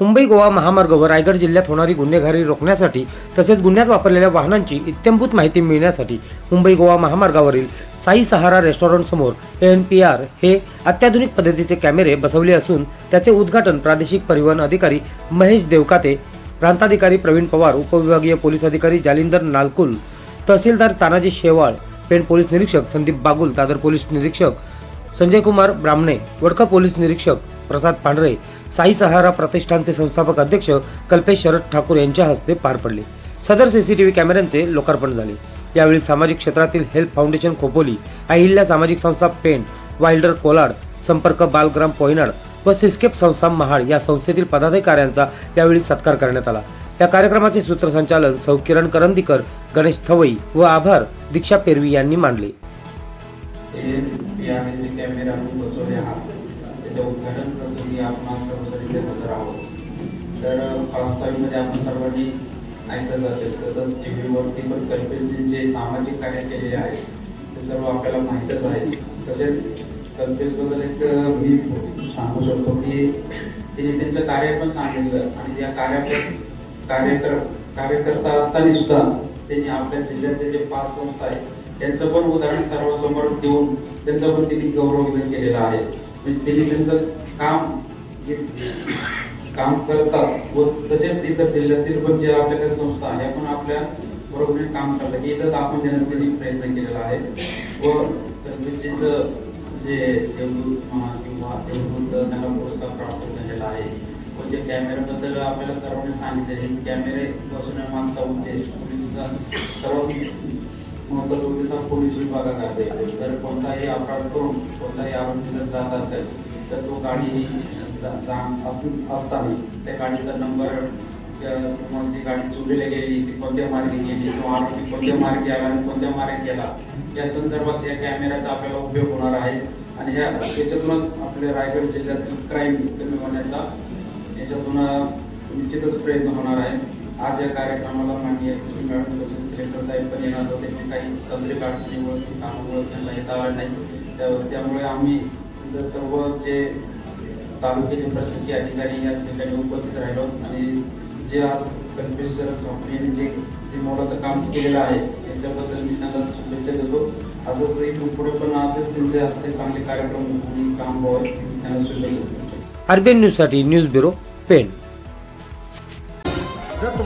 मुंबई गोवा महामार्ग व रायगड जिल्ह्यात होणारी गुन्हेगारी रोखण्यासाठी तसेच गुन्ह्यात वापरलेल्या वाहनांची इत्यंभूत माहिती मिळण्यासाठी मुंबई गोवा महामार्गावरील साई सहारा रेस्टॉरंट समोर एन पी आर हे अत्याधुनिक पद्धतीचे कॅमेरे बसवले असून त्याचे उद्घाटन प्रादेशिक परिवहन अधिकारी महेश देवकाते प्रांताधिकारी प्रवीण पवार उपविभागीय पोलीस अधिकारी जालिंदर नालकुल तहसीलदार तानाजी शेवाळ पेण पोलीस निरीक्षक संदीप बागुल दादर पोलीस निरीक्षक संजय कुमार ब्राह्मणे वडका पोलीस निरीक्षक प्रसाद पांढरे साई सहारा प्रतिष्ठानचे संस्थापक अध्यक्ष कल्पेश शरद ठाकूर यांच्या हस्ते पार पडले. सदर सीसीटीव्ही कॅमेऱ्यांचे लोकार्पण झाले. यावेळी सामाजिक क्षेत्रातील हेल्प फाउंडेशन खोपोली अहिल्या सामाजिक संस्था पेण वाइल्डर कोलाड संपर्क बालग्राम पोयनाड व सिस्केप संस्था महाड या संस्थेतील पदाधिकाऱ्यांचा यावेळी सत्कार करण्यात आला. या कार्यक्रमाचे सूत्रसंचालन सौ. किरण करंदीकर गणेश थवई व आभार दीक्षा पेरवी यांनी मांडले. त्याच्या उद्घाटन प्रसंगी आपण सर्वजण इथे हजर आहोत. तर प्रास्ताविकमध्ये आपण सर्वांनी ऐकलंच असेल तसंच टी व्हीवरती पण कल्पेशने जे सामाजिक कार्य केलेले आहे ते सर्व आपल्याला माहीतच आहे. तसेच कल्पेशबद्दल एक मी सांगू शकतो की तिने त्यांचं कार्य पण सांगितलं आणि या कार्यात कार्यक्रम कार्यकर्ता असताना सुद्धा त्यांनी आपल्या जिल्ह्याचे जे पाच संस्था आहेत त्यांचं पण उदाहरण सर्वांसमोर देऊन त्यांचा पण त्यांनी गौरव केलेला आहे. त्यांनी त्यांचं काम काम करतात व तसेच इतर जिल्ह्यातील पण जे आपल्याकडे संस्था आहे आपण आपल्या बरोबरीने काम करतात. हे तर दाखवून देण्याचा त्यांनी प्रयत्न केलेला आहे. व गणपतीचं जे देवदूत म्हणा किंवा देवदूत त्यांना पुरस्कार प्राप्त झालेला आहे. व जे कॅमेऱ्याबद्दल आपल्याला सर्वांनी सांगितले कॅमेरे बसवण्या मागचा उद्देश पोलिसचा सर्वात महत्त्वाचा उद्देश हा पोलीस विभागाकडे जर कोणताही अपराध करून कोणताही आरोपी जर जात असेल तर तो गाडी जा- असताना त्या गाडीचा नंबर किंवा ती गाडी चोरीला गेली ती कोणत्या मार्गे गेली किंवा आरोपी कोणत्या मार्गे आला आणि कोणत्या मार्गे गेला या संदर्भात या कॅमेऱ्याचा आपल्याला उपयोग होणार आहे. आणि ह्या याच्यातूनच आपल्या रायगड जिल्ह्यातील क्राईम कमी होण्याचा याच्यातून निश्चितच प्रयत्न होणार आहे. आज या कार्यक्रमाला मान्य एस मॅडम तसेच कलेक्टर साहेब पण येणार होते. पण काही तांत्रिक अडचणीमुळे कामामुळे त्यांना येता आलं नाही. त्यामुळे आम्ही सर्व जे तालुक्याचे प्रशासकीय अधिकारी या ठिकाणी उपस्थित राहिलो. आणि जे आज कल्पेश्वर कंपनीने जे जे मोलाचं काम केलेलं आहे त्याच्याबद्दल मी त्यांना शुभेच्छा देतो. असंच इथून पुढे पण असेच त्यांचे असते चांगले कार्यक्रम आणि काम व्हावं त्यांना शुभेच्छा देतो. न्यूजसाठी न्यूज ब्युरो पेण.